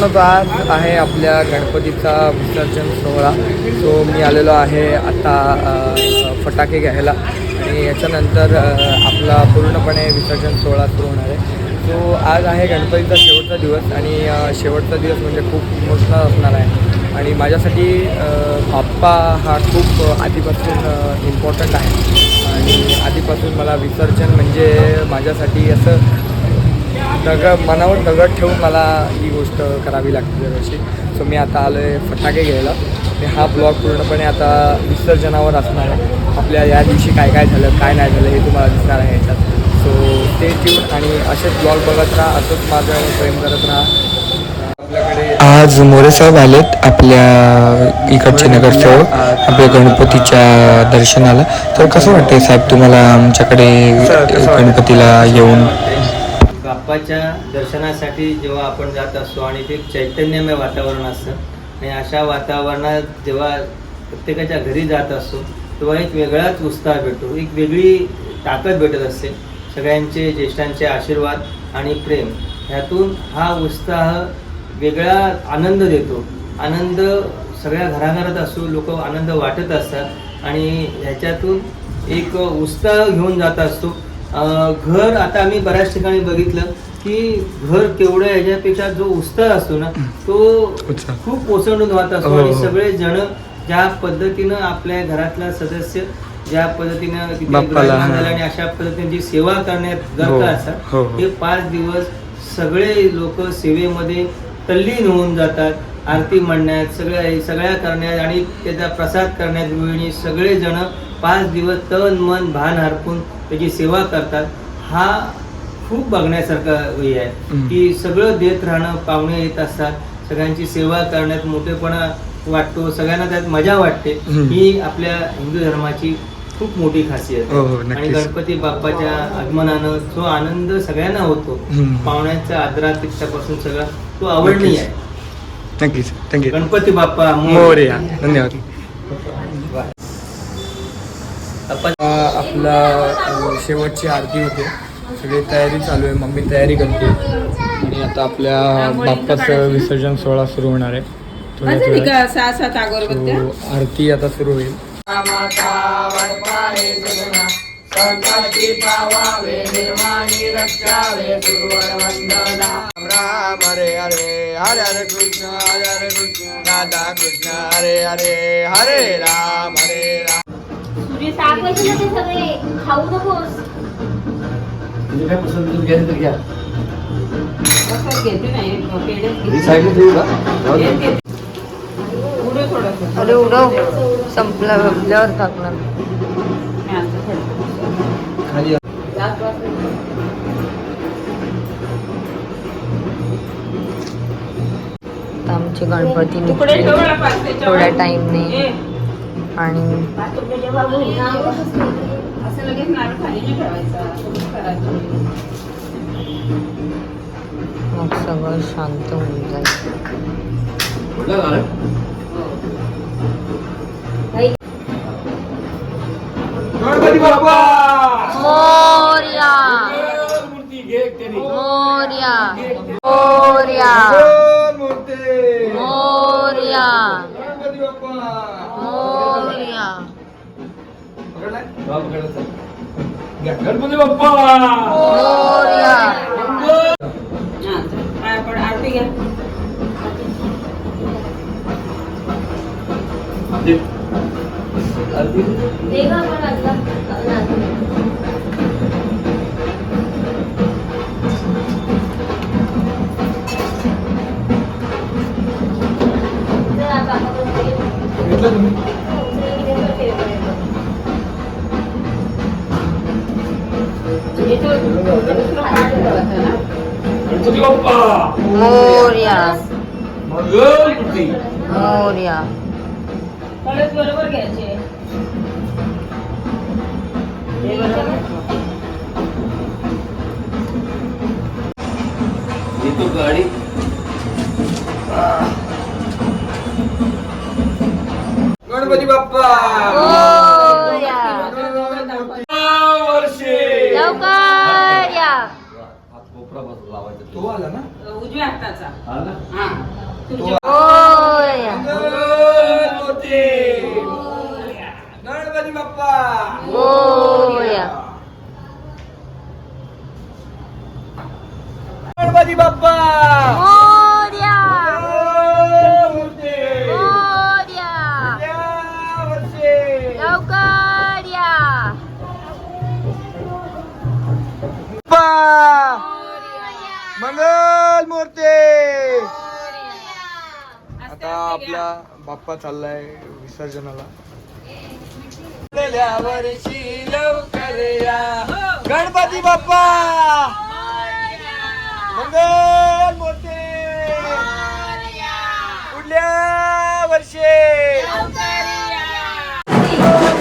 मित्रांनो तो आज आहे आपल्या गणपतीचा विसर्जन सोहळा. सो मी आलेलो आहे आता फटाके घ्यायला. आणि याच्यानंतर आपला पूर्णपणे विसर्जन सोहळा सुरू होणार आहे. सो आज आहे गणपतीचा शेवटचा दिवस आणि शेवटचा दिवस म्हणजे खूप इमोशनल असणार आहे. आणि माझ्यासाठी बाप्पा हा खूप आधीपासून इम्पॉर्टंट आहे. आणि आधीपासून मला विसर्जन म्हणजे माझ्यासाठी असं दगड मनावर दगड ठेवून मला ही गोष्ट करावी लागते दरवर्षी सो मी आता आलो आहे फटाके घ्यायला. आणि हा ब्लॉग पूर्णपणे आता विसर्जनावर असणार आहे. आपल्या या दिवशी काय काय झालं काय नाही झालं हे तुम्हाला दिसणार आहे याच्यात. सो ते ट्यून आणि असेच ब्लॉग बघत राहा असंच माझं प्रेम करत राहा. आज मोरे साहेब आलेत आपल्या इकडचे नगरसेवक आपल्या गणपतीच्या दर्शनाला. तर कसं वाटतंय साहेब तुम्हाला आमच्याकडे वाटतं? गणपतीला येऊन? बाप्पाच्या दर्शनासाठी जेव्हा आपण जात असतो आणि ते चैतन्यमय वातावरण असतं आणि अशा वातावरणात जेव्हा प्रत्येकाच्या घरी जात असतो तेव्हा एक वेगळाच उत्साह भेटतो एक वेगळी ताकद भेटत असते. सगळ्यांचे ज्येष्ठांचे आशीर्वाद आणि प्रेम ह्यातून हा उत्साह वेगळा आनंद देतो. आनंद सगळ्या घराघरात असो लोक आनंद वाटत असतात आणि ह्याच्यातून एक उत्साह घेऊन जात असतो. घर आता आम्ही बऱ्याच ठिकाणी बघितलं की घर केवढं ह्याच्यापेक्षा जो उत्साह असतो ना तो. खूप ओसंडून वाहत असतो हो, आणि हो. सगळे जण ज्या पद्धतीनं आपल्या घरातला सदस्य ज्या पद्धतीनं हा. आणि अशा पद्धतीने सेवा करण्यात हो, गरज हो, असतात हो. हे पाच दिवस सगळे लोक सेवेमध्ये तल्लीन होऊन जातात आरती म्हणण्यात सगळ्या सगळ्या करण्यात आणि त्याचा प्रसाद करण्यात गृहिणी सगळे जण पाच दिवस तन मन भान हरपून त्याची सेवा करतात हा खूप बघण्यासारखा हे आहे. की सगळं देत राहणं पाहुणे येत असतात सगळ्यांची सेवा करण्यात मोठेपणा वाटतो सगळ्यांना त्यात मजा वाटते. ही आपल्या हिंदू धर्माची खूप मोठी खासियत हो, हो, आहे आणि. गणपती बाप्पाच्या आगमनानं जो आनंद सगळ्यांना होतो हम्म. पाहुण्यांचा आदरातिथ्यापासून सगळा तो आवडणी आहे. नक्कीच. थँक्यू. गणपती बाप्पा मोरया धन्यवाद. आपण आपला शेवटची आरती होते. सगळी तयारी चालू आहे. मम्मी तयारी करते. आणि आता आपल्या बाप्पाचं विसर्जन सोहळा सुरू होणार आहे. आरती आता सुरू होईल राम हरे हरे हरे हरे कृष्ण हरे हरे कृष्ण राधा कृष्ण हरे हरे हरे राम हरे राम. तुझे टाकायचे ना ते सगळे खाऊ नकोस असं घेते नाही पेढेच घेते. एक घेते. पुढे थोडंसं. अरे उडव संपला संपल्यावर टाकणार मी आणते थोडं. जास्त वाजता. तर आमचे गणपती तुकडे पाच त्याच्यावर. थोड्या टाइमने ए, आणि. मग सगळं शांत होऊन जाईल. गणपती बाप्पा! गणपती बाप्पा! पड, आरती घ्या. आपण आपण घेतलं तुम्ही? गणपती बाप्पा मोर्या मंगलमूर्ती मोर्या कळस बरोबर घ्यायचे हे बरोबर येतो गाडी गणपती बाप्पा मोर्या वर्षे लवकर या कोपरा बस लावायचा तो आला ना उजव्या हाताचा आला हा तो बाप्पा चाललाय विसर्जनाला. गणपती बाप्पा! मंगल मूर्ती! पुढल्या वर्षी!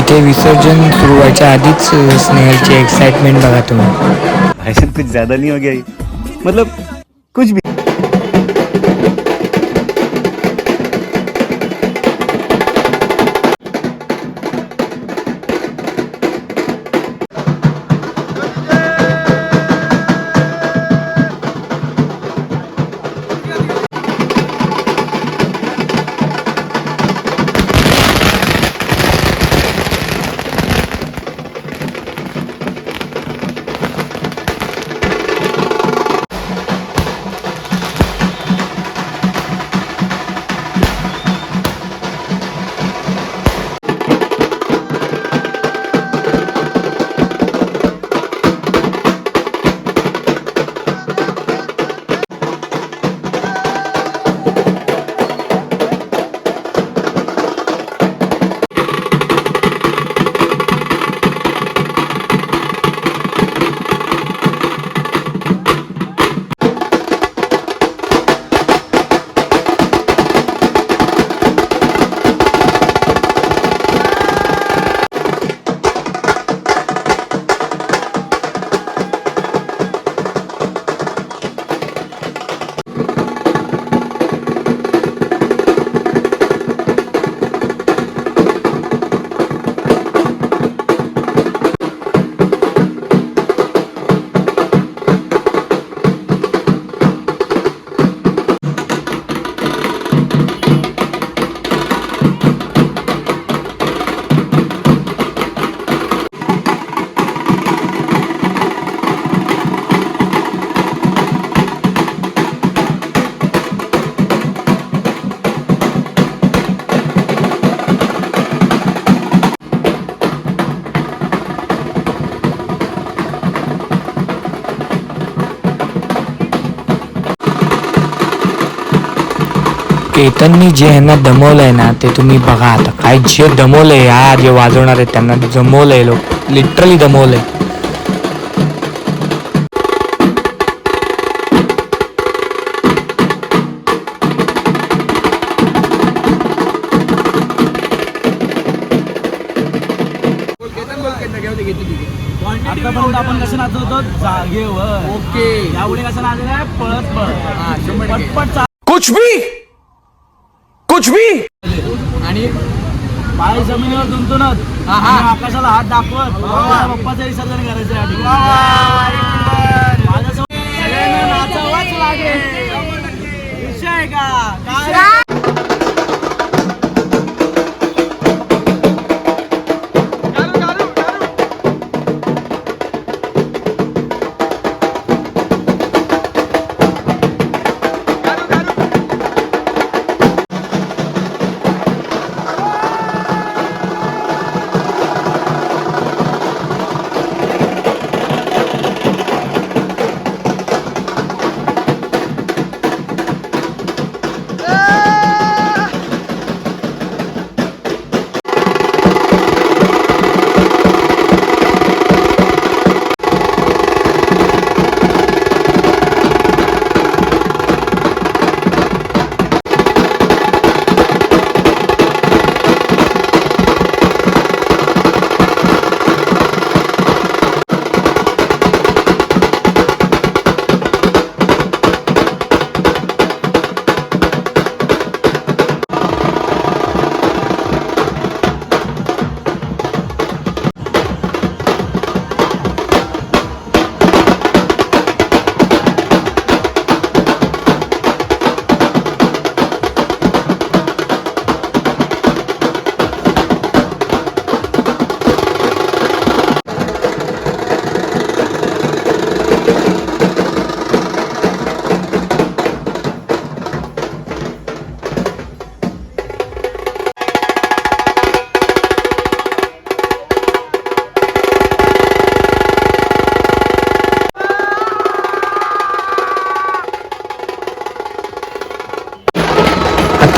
इथे विसर्जन सुरू व्हायच्या आधीच स्नेहलची एक्साइटमेंट बघा तुम्ही. कुछ ज्यादा नहीं हो गया? मतलब कुछ भी केतननी जे ह्यांना दमवलंय ना ते तुम्ही बघा आता. काय जे दमवलंय या जे वाजवणार आहेत त्यांना जमवलंय लोक. लिटरली दमवलंय. आतापर्यंत आपण कसं नाचवतो जागेवर. ओके. यावेळी कसं नाचलं आहे? पळत हा, शंभर पळत टक्के. पटपट चाल कुछ भी कुछ भी आणि पाय जमिनीवर. आणि आकाशाला हात दाखवत आपल्या बाप्पाचं विसर्जन करायचं या ठिकाणी. माझ्यासोबत सगळ्यांना नाचावंच लागेल. विषय का? काय?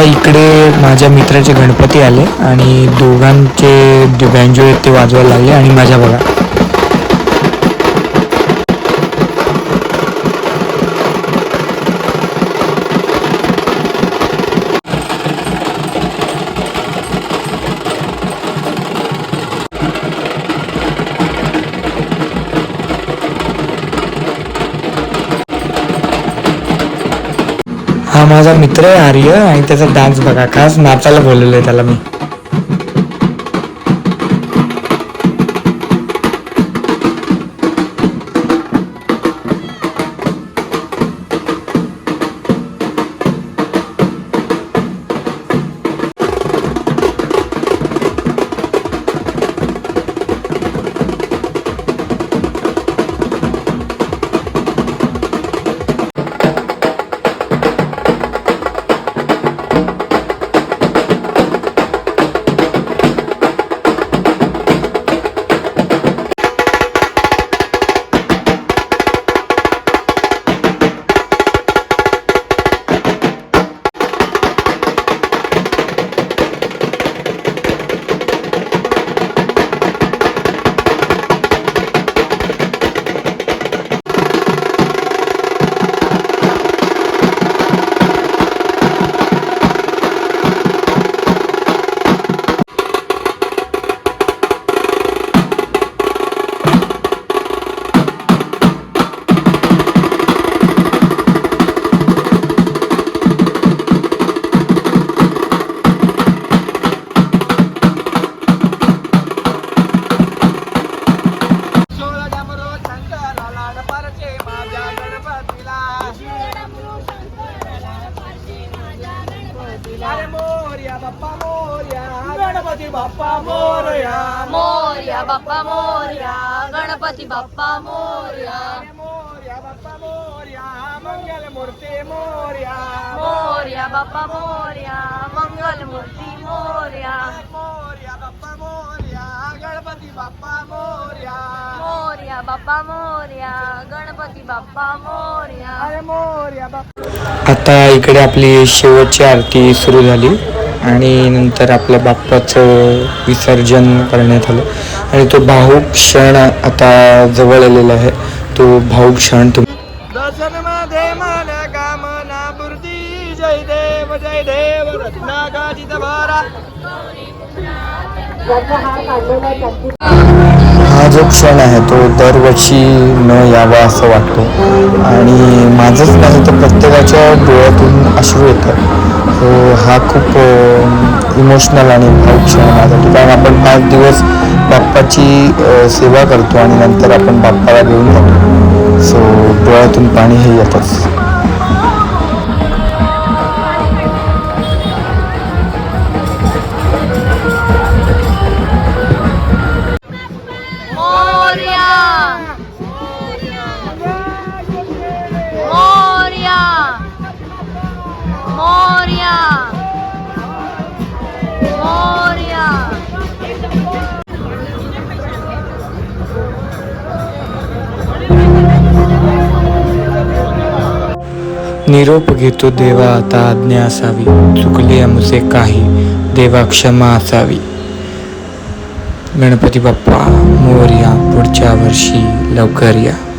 आता इकडे माझ्या मित्राचे गणपती आले आणि दोघांचे बँजो आहेत ते वाजवायला लागले आणि माझ्या बघा. हा माझा मित्र आहे आर्य आणि त्याचा डान्स बघा. खास नाचायला बोलवलं आहे त्याला मी. मूर्ती मोर्या. मोर्या बाप्पा मोर्या मंगल मूर्ती मोर्या. मोर्या बाप्पा मोर्या गणपती बाप्पा मोर्या. मोर्या बाप्पा मोर्या गणपती बाप्पा मोर्या. अरे मोर्या बाप्पा. आता इकडे आपली शेवटची आरती सुरू झाली आणि नंतर आपल्या बाप्पाचं विसर्जन करण्यात आलं. आणि तो भाऊक क्षण आता जवळ आलेला आहे. तो भाऊक क्षण तुम दर्शन मला मन कामना पूर्ती जय देव जय देव रत्नागाजित भरा हा जो क्षण आहे तो दरवर्षी न यावा असं वाटतो. आणि माझंच नाही तर प्रत्येकाच्या डोळ्यातून अश्रू येतात. हो, हा खूप इमोशनल आणि भावूक क्षण माझ्यासाठी. कारण आपण पाच दिवस बाप्पाची सेवा करतो आणि नंतर आपण बाप्पाला घेऊन जातो. सो डोळ्यातून पाणी हे येतच. निरोप घेतो देवा आता आज्ञा असावी. चुकली आमचे काही देवा क्षमा असावी. गणपती बाप्पा मोर्या पुढच्या वर्षी लवकर या.